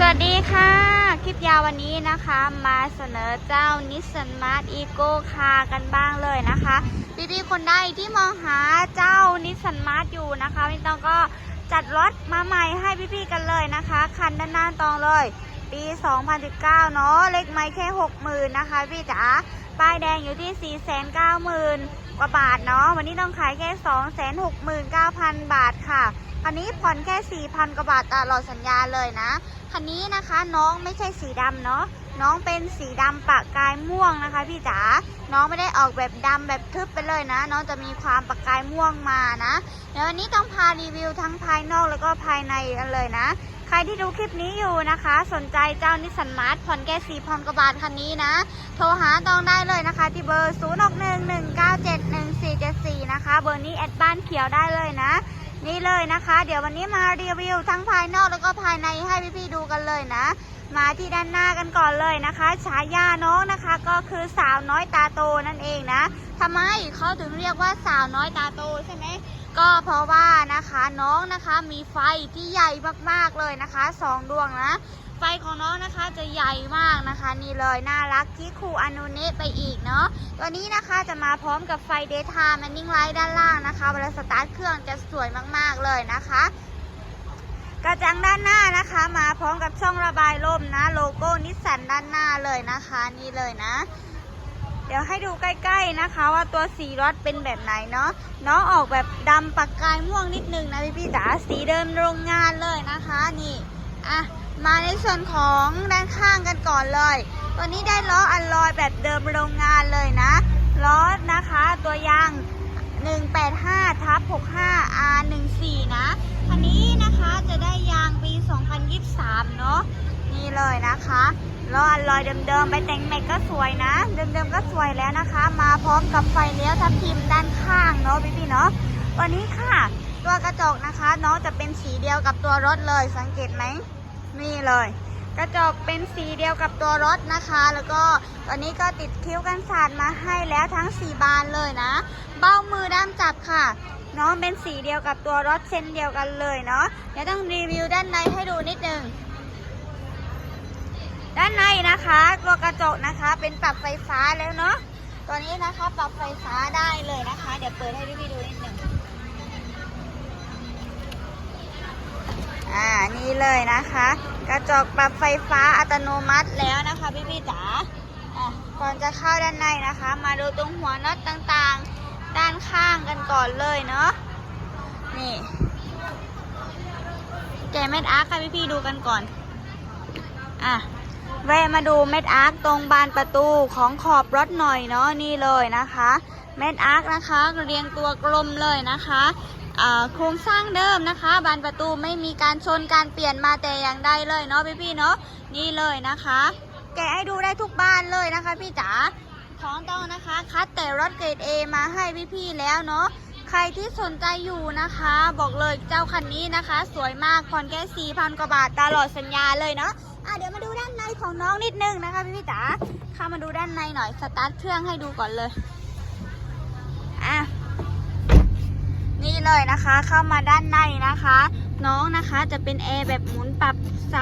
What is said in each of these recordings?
สวัสดีค่ะ คลิปยาววันนี้นะคะมาเสนอเจ้านิสสันมาร์ e อีโก้คากันบ้างเลยนะคะพี่ๆคนใดที่มองหาเจ้านิสสันมาร์อยู่นะคะพี่ตองก็จัดรถมาใหม่ให้พี่ๆกันเลยนะคะ คันด้านหน้าตองเลย ปี 2019 เนาะเล็กไม่แค่ 60,000 นะคะพี่จ๋าป้ายแดงอยู่ที่ 490,000 กว่าบาทเนาะวันนี้ต้องขายแค่269,000บาทค่ะคันนี้ผ่อนแค่4,000กว่าบาทตลอดสัญญาเลยนะคันนี้นะคะน้องไม่ใช่สีดำเนาะน้องเป็นสีดำปะกายม่วงนะคะ พี่จ๋าน้องไม่ได้ออกแบบดำแบบทึบไปเลยนะ น้องจะมีความปะกายม่วงมานะเดี๋ยววันนี้ต้องพารีวิวทั้งภายนอกแล้วก็ภายในกันเลยนะ ใครที่ดูคลิปนี้อยู่นะคะ สนใจเจ้านิสสันมาร์ทผ่อนแค่สี่พันกว่าบาทคันนี้นะ โทรหาตองได้เลยนะคะ ที่เบอร์ 0 6 1 1 9 7 1 4 7 4 นะคะ เบอร์นี้แอดบ้านเขียวได้เลยนะ นี่เลยนะคะ เดี๋ยววันนี้มารีวิวทั้งภายนอกแล้วก็ภายในให้พี่ๆดูกันเลยนะ มาที่ด้านหน้ากันก่อนเลยนะคะฉายาน้องนะคะก็คือสาวน้อยตาโตนั่นเองนะทำไมเขาถึงเรียกว่าสาวน้อยตาโตใช่ไหม ก็เพราะว่านะคะน้องนะคะมีไฟที่ใหญ่มากๆเลยนะคะสองดวงนะ ไฟของน้องนะคะจะใหญ่มากนะคะนี่เลยน่ารักที่ครูอนุเนะไปอีกเนาะตัวนี้นะคะจะมาพร้อมกับไฟเดย์ไทม์แมนนิ่งไลท์ด้านล่างนะคะเวลาสตาร์ทเครื่องจะสวยมากๆเลยนะคะกระจังด้านหน้านะคะมาพร้อมกับช่องระบายลมนะ โลโก้นิสสันด้านหน้าเลยนะคะ นี่เลยนะ เดี๋ยวให้ดูใกล้ๆนะคะ ว่าตัวสีรถเป็นแบบไหนเนาะน้องออกแบบดำปักกายม่วงนิดนึงนะพี่พี่ๆจ๋าสีเดิมโรงงานเลยนะคะนี่อะมาในส่วนของด้านข้างกันก่อนเลยตัวนี้ได้ล้ออัลลอยแบบเดิมโรงงานเลยนะล้อนะคะ ตัวยาง 185ทับ65 R14 นะคันนี้นะคะจะได้ยางปี 2023 เนาะนี่เลยนะคะ ล้ออัลลอยเดิมๆ ไปแต่งแม็กก็สวยนะ เดิมๆก็สวยแล้วนะคะ มาพร้อมกับไฟเลี้ยวทับทิมด้านข้างเนาะพี่ๆเนาะวันนี้ค่ะ ตัวกระจกนะคะน้องจะเป็นสีเดียวกับตัวรถเลยสังเกตไหมนี่เลย กระจกเป็นสีเดียวกับตัวรถนะคะ แล้วก็วันนี้ก็ติดคิ้วกันสาดมาให้แล้วทั้ง4บานเลยนะ เบ้ามือด้ามจับค่ะน้องเป็นสีเดียวกับตัวรถเช่นเดียวกันเลยเนาะเดี๋ยวต้องรีวิวด้านในให้ดูนิดนึง ด้านในนะคะตัวกระจกนะคะเป็นปรับไฟฟ้าแล้วเนาะตัวนี้นะคะปรับไฟฟ้าได้เลยนะคะ เดี๋ยวเปิดให้พี่ดูนิดนึงอ่านี่เลยนะคะ กระจกปรับไฟฟ้าอัตโนมัติแล้วนะคะพี่ๆจ๋าก่อนจะเข้าด้านในนะคะ มาดูตรงหัวน็อตต่างๆ ด้านข้างกันก่อนเลยเนาะนี่แกะเม็ดอาร์ค่ะพี่ๆดูกันก่อนอะ แวะมาดูเม็ดอาร์คตรงบานประตูของขอบรถหน่อยเนาะนี่เลยนะคะ เม็ดอาร์คนะคะเรียงตัวกลมเลยนะคะโครงสร้างเดิมนะคะ บานประตูไม่มีการชนการเปลี่ยนมาแต่อย่างใดเลยเนาะพี่ๆเนาะนี่เลยนะคะ แกะให้ดูได้ทุกบ้านเลยนะคะ พี่จ๋าของต้องนะคะ คัดแต่รถเกรด A มาให้พี่ๆแล้วเนาะใครที่สนใจอยู่นะคะ บอกเลยเจ้าคันนี้นะคะ สวยมากผ่อนแค่4,000กว่าบาทตลอดสัญญาเลยเนาะอะเดี๋ยวมาดู ของน้องนิดนึงนะคะพี่พี่จ๋าเข้ามาดูด้านในหน่อยสตาร์ทเครื่องให้ดูก่อนเลยอะนี่เลยนะคะเข้ามาด้านในนะคะ น้องนะคะจะเป็นแอร์แบบหมุนปรับ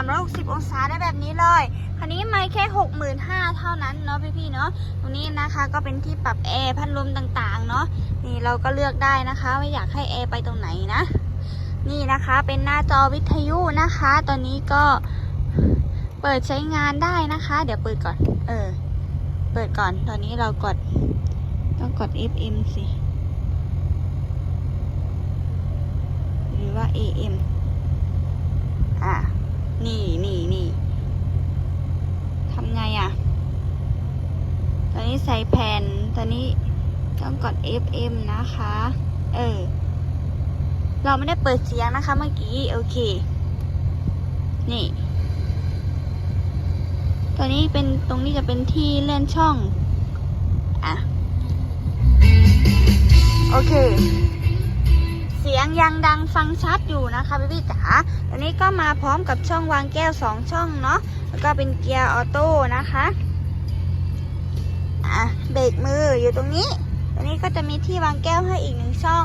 360 องศาได้แบบนี้เลยคันนี้ไม่แค่ 65,000เท่านั้นเนาะพี่พี่ๆเนาะตรงนี้นะคะก็เป็นที่ปรับแอร์พัดลมต่างๆ เนาะนี่เราก็เลือกได้นะคะว่าอยากให้แอร์ไปตรงไหนนะ นี่นะคะเป็นหน้าจอวิทยุนะคะ ตอนนี้ก็ เปิดใช้งานได้นะคะ เดี๋ยวเปิดก่อน เออ เปิดก่อน ตอนนี้เรากด ต้องกด FM สิ หรือว่า AM อะ นี่นี่นี่ทำไงอะ ตอนนี้ใส่แผ่น ตอนนี้ต้องกด FM นะคะ เออ เราไม่ได้เปิดเสียงนะคะเมื่อกี้ โอเค นี่ ตัวนี้เป็นตรงนี้จะเป็นที่เลื่อนช่องอะโอเค เสียงยังดังฟังชัดอยู่นะคะพี่พี่จ๋าตัวนี้ก็มาพร้อมกับช่องวางแก้วสองช่องเนาะแล้วก็เป็นเกียร์ออโต้นะคะอะเบรกมืออยู่ตรงนี้ตัวนี้ก็จะมีที่วางแก้วให้อีกหนึ่งช่อง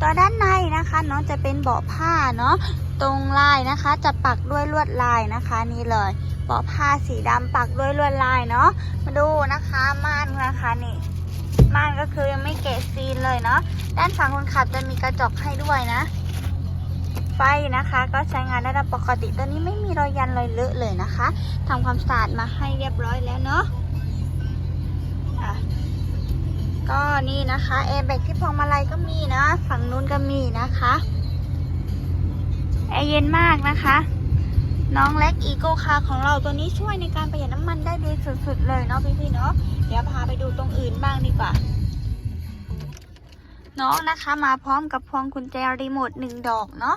ตัวด้านในนะคะเน้องจะเป็นเบาะผ้าเนาะ ตรงลายนะคะ จะปักด้วยลวดลายนะคะนี่เลยเปาะผ้าสีดำปักด้วยลวดลายเนาะมาดูนะคะม่านนะคะนี่ม่านก็คือยังไม่เกะซีนเลยเนาะด้านฝั่งคนขับจะมีกระจกให้ด้วยนะ ไฟนะคะ ก็ใช้งานได้ตามปกติตัวนี้ไม่มีรอยยันรอยเลอะเลยนะคะทำความสะอาดมาให้เรียบร้อยแล้วเนาะอะก็นี่นะคะแอร์แบกที่พวงมาลัยก็มีนะ ฝั่งนู้นก็มีนะคะ แอร์เย็นมากนะคะ น้องเล็กอีโกคาของเราตัวนี้ช่วยในการประหยัดน้ำมันได้ดีสุดๆเลยเนาะพี่ๆเนาะเดี๋ยวพาไปดูตรงอื่นบ้างดีกว่า น้องนะคะมาพร้อมกับพวงกุญแจรีโมทหนึ่งดอกเนาะ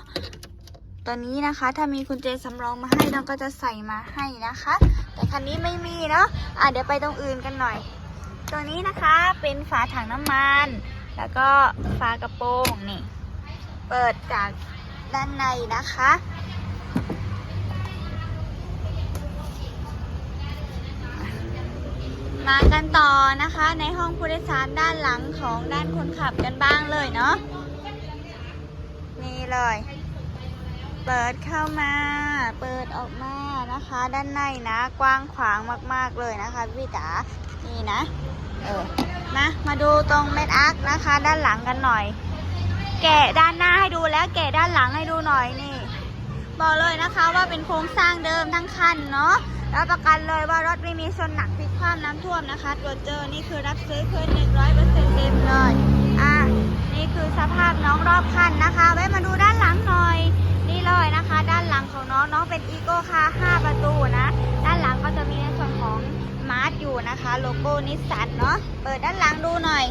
ตัวนี้นะคะถ้ามีกุญแจสำรองมาให้เราก็จะใส่มาให้นะคะ แต่คันนี้ไม่มีเนาะอะเดี๋ยวไปตรงอื่นกันหน่อย ตัวนี้นะคะเป็นฝาถังน้ำมัน แล้วก็ฝากระโปรงนี่ เปิดจาก ด้านในนะคะ มากันต่อนะคะ ในห้องผู้โดยสารด้านหลังของด้านคนขับกันบ้างเลยเนาะนี่เลย เปิดเข้ามา เปิดออกมานะคะ ด้านในนะ กว้างขวางมาก ๆ เลยนะคะพี่จ๋านี่นะ เออมามาดูตรงเม็ดอาร์คนะคะ ด้านหลังกันหน่อย แกะด้านหน้าให้ดูแล้วแกะด้านหลังให้ดูหน่อยนี่ บอกเลยนะคะว่าเป็นโครงสร้างเดิมทั้งคันเนาะรับประกันเลยว่ารถไม่มีชนหนักพลิกคว่ำน้ำท่วมนะคะตรวจเจอนี่คือรับซื้อคืนหนึ่งร้อยเปอร์เซ็นต์เต็มเลยอะนี่คือสภาพน้องรอบคันนะคะแวะมาดูด้านหลังหน่อย นี่เลยนะคะ ด้านหลังของน้องน้องเป็นอีโก้คาร์5ประตูนะด้านหลังก็จะมีในส่วนของมาร์ทอยู่นะคะ โลโก้นิสสันเนาะเปิดด้านหลังดูหน่อย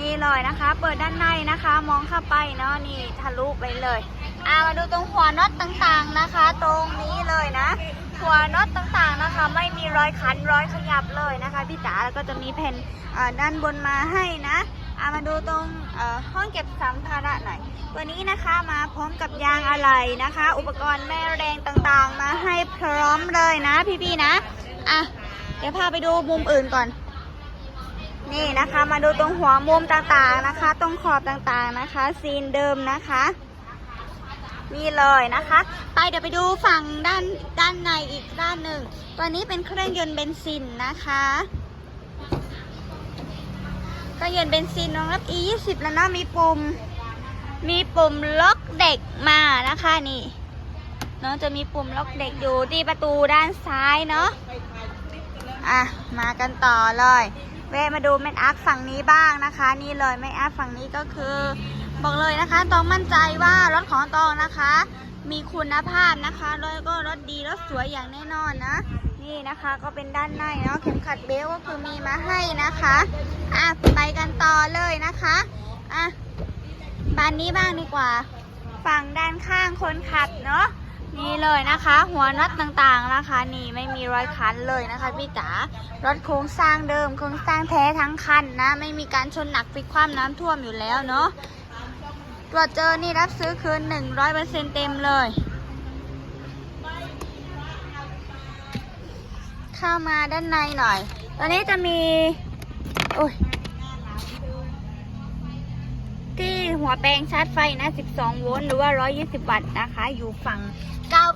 นี่เลยนะคะ เปิดด้านในนะคะ มองเข้าไปเนาะนี่ทะลุไปเลยอ่ามาดูตรงหัวน็อตต่างๆนะคะ ตรงนี้เลยนะ หัวน็อตต่างๆนะคะ ไม่มีรอยขันรอยขยับเลยนะคะพี่จ๋าแล้วก็จะมีแผ่นด้านบนมาให้นะอามาดูตรงห้องเก็บสัมภาระหน่อย ตัวนี้นะคะมาพร้อมกับยางอะไหล่นะคะ อุปกรณ์แม่แรงต่างๆ มาให้พร้อมเลยนะพี่ๆนะ อะ เดี๋ยวพาไปดูมุมอื่นก่อน นี่นะคะมาดูตรงหัวมุมต่างๆนะคะ ตรงขอบต่างๆนะคะ ซีนเดิมนะคะนี่เลยนะคะ ไปเดี๋ยวไปดูฝั่งด้านด้านในอีกด้านหนึ่งตัวนี้เป็นเครื่องยนต์เบนซินนะคะเครื่องยนต์เบนซินรองรับ e 2 0แล้วนะมีปุ่ม มีปุ่มล็อกเด็กมานะคะนี่เนาะจะมีปุ่มล็อกเด็กอยู่ที่ประตูด้านซ้ายเนาะอะมากันต่อเลย แวะมาดูแม่อาร์คฝั่งนี้บ้างนะคะ นี่เลยแม่อาร์คฝั่งนี้ก็คือ บอกเลยนะคะตองมั่นใจว่ารถของตองนะคะ มีคุณภาพนะคะแล้วก็รถดีรถสวยอย่างแน่นอนนะ นี่นะคะก็เป็นด้านในเนาะเข็มขัดเบลก็คือมีมาให้นะคะอะไปกันต่อเลยนะคะอะบานนี้บ้างดีกว่า ฝั่งด้านข้างคนขับเนาะ นี่เลยนะคะ หัวน็อตต่างๆนะคะ นี่ไม่มีรอยคันเลยนะคะพี่จ๋ารถโครงสร้างเดิมโครงสร้างแท้ทั้งคันนะ ไม่มีการชนหนักพลิกคว่ำน้ำท่วมอยู่แล้วเนาะตรวจเจอนี่รับซื้อคืน 100%เต็มเลยเข้ามาด้านในหน่อย ตอนนี้จะมีโอ้ยที่หัวแปลงชาร์จไฟนะ 12 โวลต์ หรือว่า 120 วัตต์นะคะ อยู่ฝั่ง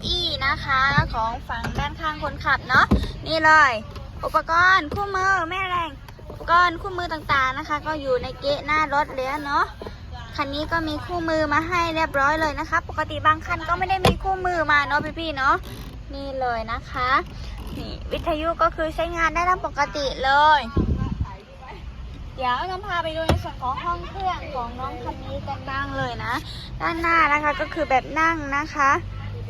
อี้นะคะ ของฝั่งด้านข้างคนขับเนาะนี่เลย อุปกรณ์คู่มือแม่แรงอุปกรณ์คู่มือต่างๆนะคะ ก็อยู่ในเกะหน้ารถแล้วเนาะคันนี้ก็มีคู่มือมาให้เรียบร้อยเลยนะคะ ปกติบางคันก็ไม่ได้มีคู่มือมาเนาะพี่ๆเนาะนี่เลยนะคะนี่วิทยุก็คือใช้งานได้ตามปกติเลย เดี๋ยวน้องพาไปดูในส่วนของห้องเครื่องของน้องคันนี้กันบ้างเลยนะ ด้านหน้านะคะก็คือแบบนั่งนะคะ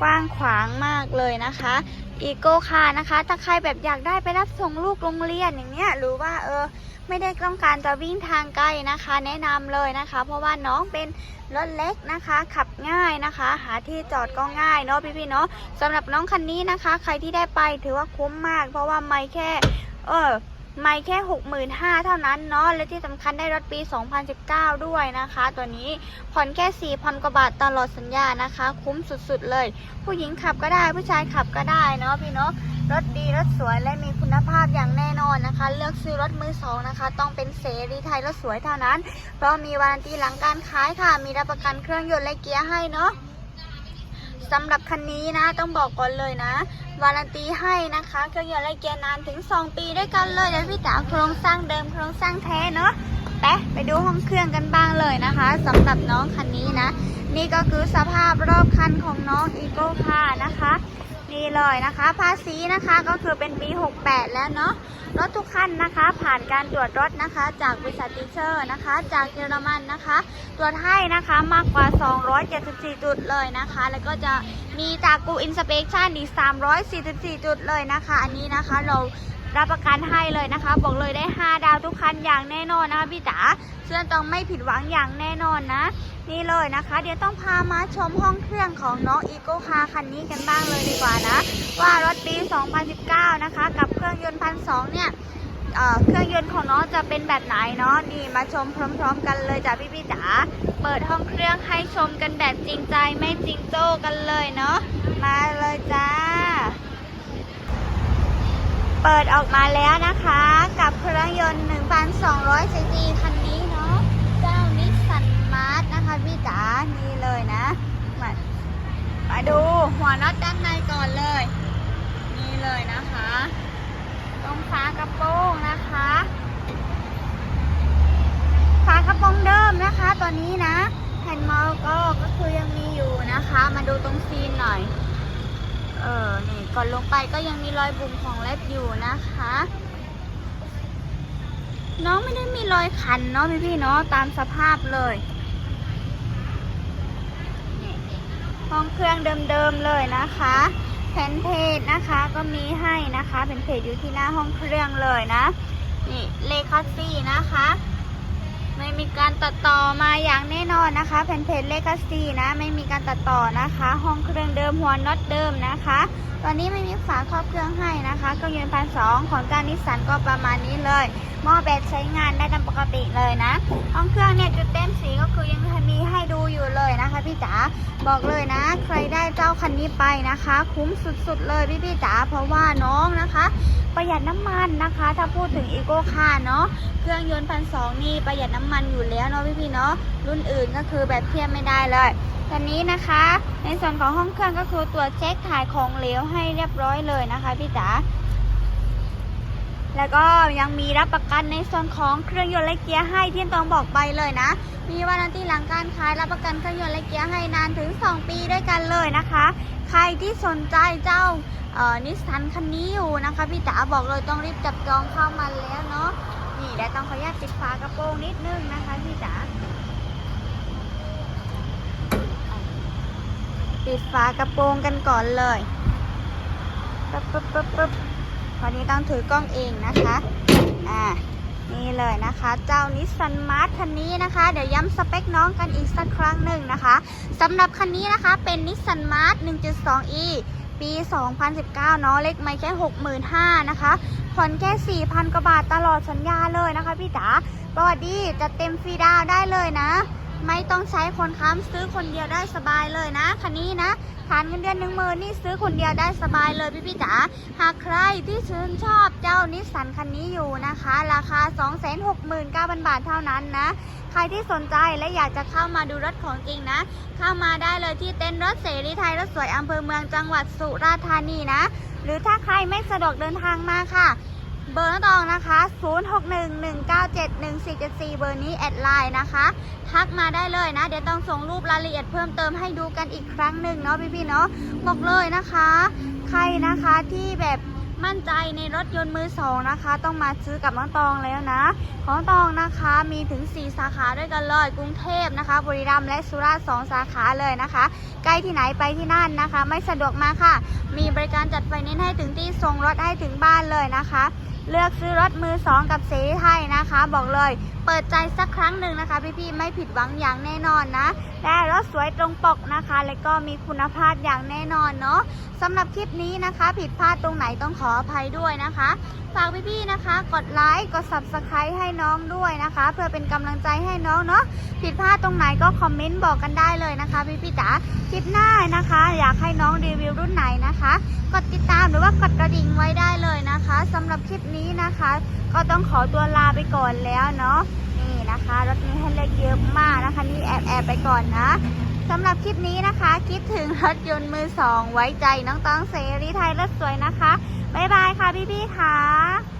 กว้างขวางมากเลยนะคะอีโก้คาร์นะคะถ้าใครแบบอยากได้ไปรับส่งลูกโรงเรียนอย่างเงี้ยหรือว่าเออไม่ได้ต้องการจะวิ่งทางไกลนะคะ แนะนำเลยนะคะ เพราะว่าน้องเป็นรถเล็กนะคะ ขับง่ายนะคะ หาที่จอดก็ง่ายเนาะพี่ๆเนาะสำหรับน้องคันนี้นะคะ ใครที่ได้ไปถือว่าคุ้มมาก เพราะว่าไม่แค่ เออ ไม่แค่ 65,000 เท่านั้นเนาะ และที่สำคัญได้รถปี 2019 ด้วยนะคะ ตัวนี้ผ่อนแค่ 4,000 กว่าบาทตลอดสัญญานะคะ คุ้มสุดๆเลย ผู้หญิงขับก็ได้ผู้ชายขับก็ได้เนาะพี่เนาะรถดีรถสวยและมีคุณภาพอย่างแน่นอนนะคะ เลือกซื้อรถมือสองนะคะ ต้องเป็นเสรีไทยรถสวยเท่านั้น เพราะมีวารันตีหลังการขายค่ะ มีรับประกันเครื่องยนต์และเกียร์ให้เนาะ สำหรับคันนี้นะต้องบอกก่อนเลยนะ วารันตีให้นะคะ เครื่องยนต์และเกียร์นานถึง 2 ปีด้วยกันเลยเดี๋ยวพี่จ๋าโครงสร้างเดิมโครงสร้างแท้เนาะไปไปดูห้องเครื่องกันบ้างเลยนะคะสำหรับน้องคันนี้นะ นี่ก็คือสภาพรอบคันของน้องอีโก้คานะคะ นี่เลยนะคะ ภาษีนะคะก็คือเป็นปี 68 แล้วเนาะรถทุกคันนะคะ ผ่านการตรวจรถนะคะ จากบริษัทติเชอร์นะคะ จากเยอรมันนะคะ ตรวจให้นะคะมากกว่า 274 จุดเลยนะคะ แล้วก็จะมีจากกูอินสเปกชันอีก 344 จุดเลยนะคะ อันนี้นะคะเรา รับประกันให้เลยนะคะ บอกเลยได้ 5 ดาวทุกคันอย่างแน่นอนนะคะพี่จ๋าเชื่อต้องไม่ผิดหวังอย่างแน่นอนนะ นี่เลยนะคะ เดี๋ยวต้องพามาชมห้องเครื่องของน้องอีโก้คาคันนี้กันบ้างเลยดีกว่านะ ว่ารถปี 2019 นะคะ กับเครื่องยนต์พันสเนี่ยเเครื่องยนต์ของน้องจะเป็นแบบไหนเนาะนี่มาชมพร้อม ๆ กันเลยจ้ะพี่พี่จ๋าเปิดห้องเครื่องให้ชมกันแบบจริงใจไม่จริงโจ้กันเลยเนาะมาเลยจ้า เปิดออกมาแล้วนะคะ กับเครื่องยนต์1,200ซีซีคันนี้เนาะเจ้านิสสันมาร์ทนะคะพี่จ๋านี่เลยนะมามาดูหัวน็อตด้านในก่อนเลย นี่เลยนะคะตรงฝากระโปรงนะคะฝากระโปรงเดิมนะคะ ตัวนี้นะแผ่นมาส์ก็ก็คือยังมีอยู่นะคะ มาดูตรงซีนหน่อย เออนี่ก่อนลงไปก็ยังมีรอยบุ๋มของเล็บอยู่นะคะ น้องไม่ได้มีรอยขันเนาะพี่ๆเนาะตามสภาพเลยห้องเครื่องเดิมๆเลยนะคะแผ่นเพจนะคะก็มีให้นะคะแผ่นเพจอยู่ที่หน้าห้องเครื่องเลยนะนี่เลคัสซี่นะคะ ไม่มีการตัดต่อมาอย่างแน่นอนนะคะแผ่นเพจเลคัสซี่นะ ไม่มีการตัดต่อนะคะ ห้องเครื่องเดิมหัวน็อตเดิมนะคะตอนนี้ไม่มีฝาครอบเครื่องให้นะคะเครื่องยนต์พันสองของการนิสสันก็ประมาณนี้เลยหม้อแบตใช้งานได้ตามปกติเลยนะห้องเครื่องเนี่ยจุดเต็มสีก็คือยังมีให้ดูอยู่เลยนะคะพี่จ๋าบอกเลยนะ ใครได้เจ้าคันนี้ไปนะคะ คุ้มสุดๆเลยพี่พี่ๆจ๋าเพราะว่าน้องนะคะ ประหยัดน้ำมันนะคะ ถ้าพูดถึงอีโก้คาเนาะเครื่องยนต์พันสองนี่ประหยัดน้ำมันอยู่แล้วเนาะพี่พี่ๆเนาะรุ่นอื่นก็คือแบบเทียบไม่ได้เลยตอนนี้นะคะ ในส่วนของห้องเครื่องก็คือตรวเช็คถ่ายของเหลวให้เรียบร้อยเลยนะคะพี่จ๋าแล้วก็ยังมีรับประกันในส่วนของเครื่องยนต์และเกียร์ให้ที่ต้องบอกไปเลยนะ มีวารันตีหลังการขายรับประกันเครื่องยนต์และเกียร์ให้นานถึง 2 ปีด้วยกันเลยนะคะ ใครที่สนใจเจ้านิสสันคันนี้อยู่นะคะพี่จ๋าบอกเลยต้องรีบจับจองเข้ามาแล้วเนาะนี่และต้องขออนุญาตปิดฝากระโปรงนิดนึงนะคะพี่จ๋าปิดฝากระโปรงกันก่อนเลยปึ๊บปึ๊บปึ๊บปึ๊บวันนี้ต้องถือกล้องเองนะคะ อ่า นี่เลยนะคะ เจ้านิสสันมาร์ทคันนี้นะคะ เดี๋ยวย้ำสเปคน้องกันอีกสักครั้งหนึ่งนะคะสำหรับคันนี้นะคะเป็นนิสสันมาร์ท 1.2e ปี 2019 เนาะเล็กไม่แค่ 65,000นะคะผ่อนแค่ 4,000 กว่าบาทตลอดสัญญาเลยนะคะพี่จ๋าประวัสดีจะเต็มฟรีดาวได้เลยนะ ไม่ต้องใช้คนค้ำซื้อคนเดียวได้สบายเลยนะคันนี้นะฐานเงินเดือนหนึ่งหมื่นนี่ซื้อคนเดียวได้สบายเลยพี่พี่ๆจ๋าหากใครที่ชื่นชอบเจ้านิสสันคันนี้อยู่นะคะ ราคา 269,000 บาทเท่านั้นนะ ใครที่สนใจและอยากจะเข้ามาดูรถของจริงนะ เข้ามาได้เลยที่เต็นท์รถเสรีไทยรถสวยอำเภอเมืองจังหวัดสุราษฎร์ธานีนะ หรือถ้าใครไม่สะดวกเดินทางมาค่ะ เบอร์น้องตองนะคะ 0611971474 เบอร์นี้แอดไลน์นะคะ ทักมาได้เลยนะ เดี๋ยวต้องส่งรูปรายละเอียดเพิ่มเติมให้ดูกันอีกครั้งหนึ่งเนาะพี่ๆเนาะ บอกเลยนะคะ ใครนะคะที่แบบ มั่นใจในรถยนต์มือสองนะคะ ต้องมาซื้อกับน้องตองแล้วนะของตองนะคะมีถึง 4 สาขาด้วยกันเลยกรุงเทพนะคะ บุรีรัมย์และสุราษฎร์สสาขาเลยนะคะ ใกล้ที่ไหนไปที่นั่นนะคะ ไม่สะดวกมาค่ะ มีบริการจัดไฟแนนซ์ให้ถึงที่ส่งรถให้ถึงบ้านเลยนะคะ เลือกซื้อรถมือสองกับเสรีไทยนะคะ บอกเลยเปิดใจสักครั้งหนึ่งนะคะ พี่ๆไม่ผิดหวังอย่างแน่นอนนะได้รถสวยตรงปกนะคะ และก็มีคุณภาพอย่างแน่นอนเนาะสำหรับคลิปนี้นะคะ ผิดพลาดตรงไหนต้องขออภัยด้วยนะคะฝากพี่ๆนะคะ กดไลค์กด subscribe ให้น้องด้วยนะคะ เพื่อเป็นกำลังใจให้น้องเนาะผิดพลาดตรงไหนก็คอมเมนต์บอกกันได้เลยนะคะ พี่ๆจ๋าคลิปหน้านะคะ อยากให้น้องรีวิวรุ่นไหนนะคะ กดติดตามหรือว่ากดกระดิ่งไว้ได้เลยนะคะสำหรับคลิปนี้นะคะ ก็ต้องขอตัวลาไปก่อนแล้วเนาะนี่นะคะรถนี้ให้เลือกเยอะมากนะคะนี่แอบแอบไปก่อนนะสำหรับคลิปนี้นะคะ คิดถึงรถยนต์มือสองไว้ใจน้องต้องเสรีไทยรถสวยนะคะบ๊ายบายค่ะพี่ๆค่ะ